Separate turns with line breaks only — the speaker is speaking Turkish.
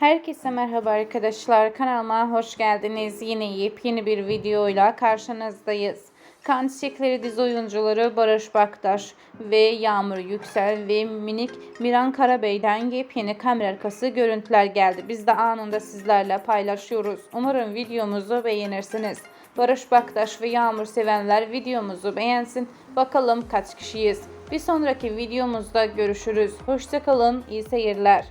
Herkese merhaba arkadaşlar. Kanalıma hoş geldiniz. Yine yepyeni bir videoyla karşınızdayız. Kan Çiçekleri dizi oyuncuları Barış Baktaş ve Yağmur Yüksel ve minik Miran Karabey'den yepyeni kamera arkası görüntüler geldi. Biz de anında sizlerle paylaşıyoruz. Umarım videomuzu beğenirsiniz. Barış Baktaş ve Yağmur sevenler videomuzu beğensin. Bakalım kaç kişiyiz. Bir sonraki videomuzda görüşürüz. Hoşçakalın, iyi seyirler.